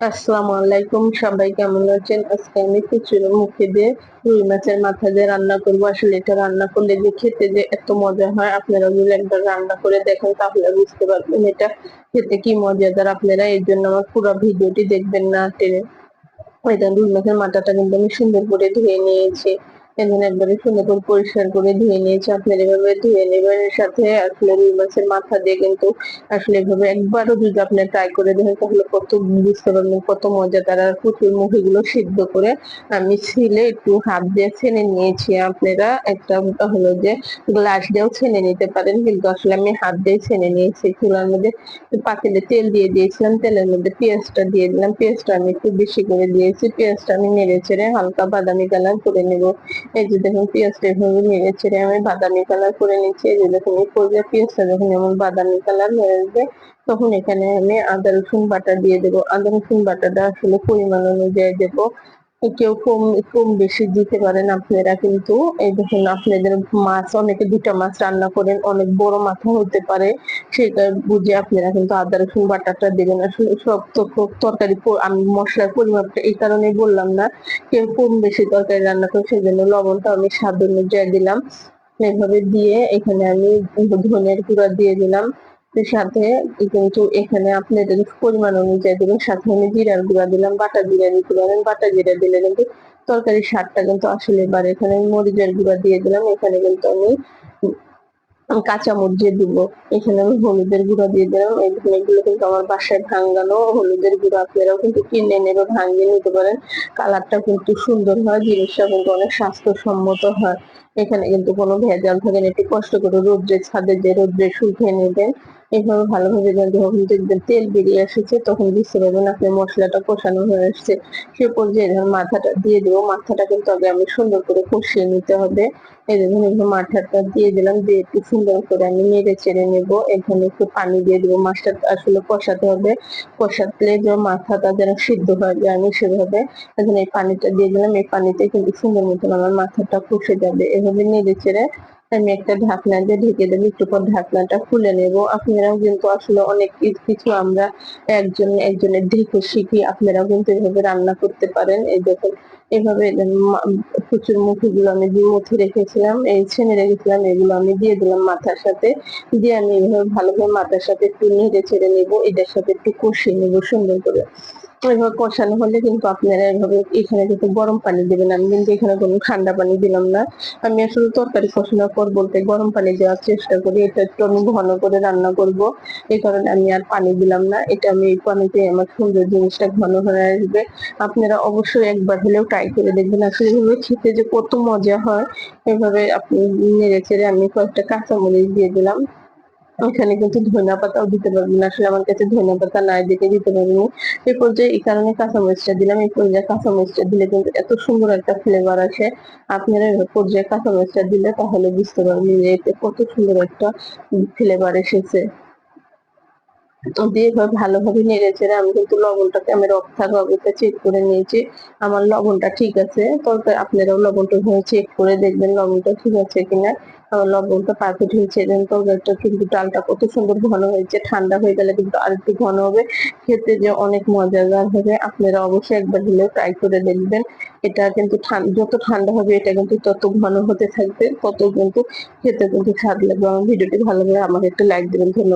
আসসালামু আলাইকুম, সবাই কেমন আছেন? আজকে আমি খিচুড়ি মুখে দিয়ে রুই মাছের মাথা দিয়ে রান্না করব। আসলে এটা রান্না করলে যে খেতে যে এত মজা হয়, আপনারা যদি একবার রান্না করে দেখেন তাহলে বুঝতে পারবেন এটা খেতে কি মজাদার। আপনারা এর জন্য আমার পুরো ভিডিওটি দেখবেন না টেনে। এটা রুই মাছের মাথাটা কিন্তু আমি সুন্দর করে ধুয়ে নিয়েছি। এখন একবারে সুন্দর করে পরিষ্কার করে ধুয়ে নিয়েছি। আপনার এভাবে ধুয়ে নেবেন সাথে আসলে রুই মাছের মাথা দিয়ে কিন্তু আসলে এভাবে একবারও যদি আপনি ট্রাই করে দেখেন, তাহলে কত বুঝতে পারবেন, কত মজা। তারা প্রচুর মুখিগুলো সিদ্ধ করে আমি ছিলে একটু হাত দিয়ে ছেনে নিয়েছি। আপনারা একটা হলো যে গ্লাস দিয়েও ছেনে নিতে পারেন, কিন্তু আসলে আমি হাত দিয়ে ছেনে নিয়েছি। চুলার মধ্যে পাতিলে তেল দিয়ে দিয়েছিলাম, তেলের মধ্যে পেঁয়াজটা দিয়ে দিলাম। পেঁয়াজটা আমি একটু বেশি করে দিয়েছি, পেঁয়াজটা আমি নেড়ে ছেড়ে হালকা বাদামি কালার করে নেব। এই যে দেখুন পেঁয়াজটা এভাবে নেড়ে ছেড়ে আমি বাদামি কালার করে নিচ্ছি। এই যে দেখুন, এই পর্যায়ে পেঁয়াজটা যখন এমন বাদামি কালার হয়ে আসবে, তখন এখানে আমি আদা রসুন বাটা দিয়ে দেবো। আদা রসুন বাটাটা আসলে পরিমাণ অনুযায়ী দেবো। কেউ কম কম বেশি দিতে পারেন আপনারা, কিন্তু এই দেখুন আপনাদের মাছ, অনেকে দুটা মাছ রান্না করেন, অনেক বড় মাথা হতে পারে। সেটা বুঝে আপনারা কিন্তু আদা, রসুন, বাটাটা দেবেন। আসলে সব তরকারি আমি মশলার পরিমাপটা এই কারণে বললাম না, কেউ কম বেশি তরকারি রান্না করে সেই জন্য লবণটা আমি স্বাদ অনুযায়ী দিলাম। এইভাবে দিয়ে এখানে আমি ধনের গুঁড়া দিয়ে দিলাম। সাথে কিন্তু এখানে আপনাদের পরিমাণ অনুযায়ী দিবেন, সাথে আমি জিরার গুঁড়া দিলাম বাটা জিরা দিতে পারেন বাটা জিরা দিলে কিন্তু তরকারির স্বাদটা কিন্তু আসলে এবার এখানে মরিচের গুঁড়া দিয়ে দিলাম, এখানে কিন্তু আমি কাঁচা মরিচ দিব, এখানে আমি হলুদের গুঁড়া দিয়ে দিলাম এগুলো কিন্তু আমার বাসায় ভাঙ্গানো হলুদের গুঁড়া, আপনারাও কিন্তু কিনে নেবে, ভাঙিয়ে নিতে পারেন। কালারটা কিন্তু সুন্দর হয়, জিনিসটা কিন্তু অনেক স্বাস্থ্যসম্মত হয়। এখানে কিন্তু কোনো ভেজাল থাকে না, একটু কষ্ট করে রোদ্রে ছাদে যে রোদ্রে শুকিয়ে নেবেন এইভাবে ভালোভাবে যখন দেখবেন তেল বেরিয়ে এসেছে, তখন বুঝতে পারবেন আপনি মশলাটা কষানো হয়ে আসছে সে পর্যায়ে যখন মাথাটা দিয়ে দেবো, মাথাটা কিন্তু আগে আমি সুন্দর করে কষিয়ে নিতে হবে। এই মাথাটা দিয়ে দিলাম, দিয়ে একটু সুন্দর করে আমি নেড়ে চেড়ে নেব। এখানে একটু পানি দিয়ে দেবো, মাছটা আসলে কষাতে হবে। কষাতে যে মাথাটা যেন সিদ্ধ হয়ে যায় আমি সেভাবে এখানে এই পানিটা দিয়ে দিলাম, এই পানিতে কিন্তু সুন্দর মতন আমার মাথাটা কষে যাবে। এভাবে নেড়ে চেড়ে আমি একটা ঢাকনা দিয়ে ঢেকে দেবো, একটু পর ঢাকনাটা খুলে নেব। আপনারাও কিন্তু আসলে অনেক কিছু আমরা একজন একজনের দেখে শিখি। আপনারাও কিন্তু এভাবে রান্না করতে পারেন। এই দেখুন, এভাবে প্রচুর মুখিগুলো আমি দিয়ে মুখে রেখেছিলাম, এই ছেনে রেখেছিলাম, এগুলো আমি দিয়ে দিলাম মাথার সাথে। দিয়ে আমি এভাবে ভালোভাবে মাথার সাথে একটু নেড়ে ছেড়ে নেব, এটার সাথে একটু কষিয়ে নেব সুন্দর করে। এভাবে কষানো হলে কিন্তু আপনারা এভাবে এখানে কিন্তু গরম পানি দেবেন। আমি কিন্তু এখানে কোনো ঠান্ডা পানি দিলাম না। আমি আসলে তরকারি কষানোর পর বলতে গরম পানি দেওয়ার চেষ্টা করি। এটা একটু আমি ঘন করে রান্না করব। এই কারণে আমি আর পানি দিলাম না। এটা আমি এই পানিতে আমার সুন্দর জিনিসটা ঘন হয়ে আসবে। আপনারা অবশ্যই একবার হলেও ট্রাই করে দেখবেন। আসলে এভাবে খেতে যে কত মজা হয়, এভাবে আপনি নেড়ে চেড়ে আমি কয়েকটা কাঁচামরিচ দিয়ে দিলাম। এখানে কিন্তু ধনিয়া পাতাও দিতে না। আসলে আমার কাছে ধনিয়া পাতা নাই দেখে দিতে পারিনি। এই পর্যায়ে এই কারণে কাঁচা মরিচটা দিলাম। এই পর্যায়ে কাঁচা মরিচটা দিলে কিন্তু এত সুন্দর একটা ফ্লেভার আসে। আপনারা এই পর্যায়ে কাঁচা মরিচটা দিলে তাহলে বুঝতে পারবেন যে এতে কত সুন্দর একটা ফ্লেভার এসেছে। দিয়ে ভালোভাবে নেড়ে চেড়ে আমি কিন্তু লবণটাকে আমি রক থাকা চেক করে নিয়েছি। আমার লবণটা ঠিক আছে, তবে আপনারাও লবণটা চেক করে দেখবেন লবণটা ঠিক আছে কিনা। আমার লবণটা পারফেক্ট হয়েছে দেন তরকারিটা কিন্তু ডালটা কত সুন্দর ঘন হয়েছে, ঠান্ডা হয়ে গেলে কিন্তু আর একটু ঘন হবে। খেতে যে অনেক মজাদার হবে, আপনারা অবশ্যই একবার হলেও ট্রাই করে দেখবেন। এটা কিন্তু যত ঠান্ডা হবে, এটা কিন্তু তত ঘন হতে থাকবে, তত কিন্তু খেতে কিন্তু স্বাদ লাগবে। আমার ভিডিওটি ভালো লাগে আমাকে একটা লাইক দেবেন, ধন্যবাদ।